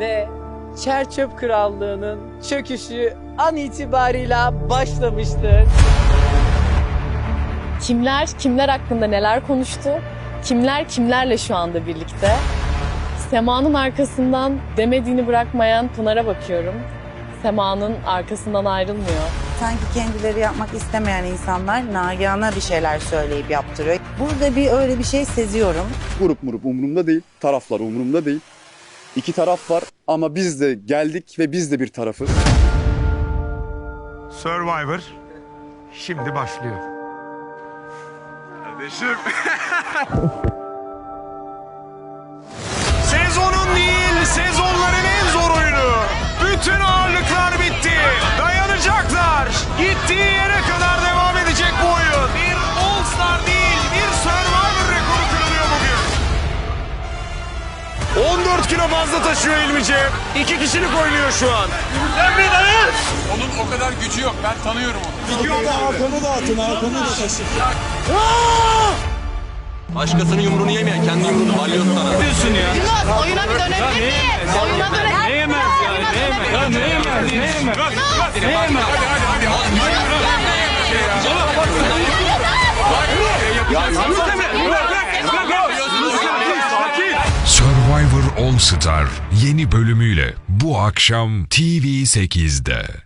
ve Çerçöp Krallığı'nın çöküşü an itibarıyla başlamıştır. Kimler kimler hakkında neler konuştu? Kimler kimlerle şu anda birlikte? Sema'nın arkasından demediğini bırakmayan Pınar'a bakıyorum. Sema'nın arkasından ayrılmıyor. Sanki kendileri yapmak istemeyen insanlar Nagihan'a bir şeyler söyleyip yaptırıyor. Burada bir öyle bir şey seziyorum. Grup murup umurumda değil. Taraflar umurumda değil. İki taraf var ama biz de geldik ve biz de bir tarafız. Survivor şimdi başlıyor. Kardeşim. Sezonun değil, sezonların en zor oyunu. Bütün ağırlıklar bitti. Dayanacaklar. Gittiği yere kilo fazla taşıyor İlmice. İki kişilik oynuyor şu an. Sen bir dayan. Onun o kadar gücü yok. Ben tanıyorum onu. Başkasının yumruğunu yemeyen kendi yumruğunu balyoz sana. Oyuna bir dönebilir miyiz? Oyuna dönebilir Ne yemez ya? Ne yemez? Ya ne yemez? Ne yemez? Survivor All Star yeni bölümüyle bu akşam TV8'de.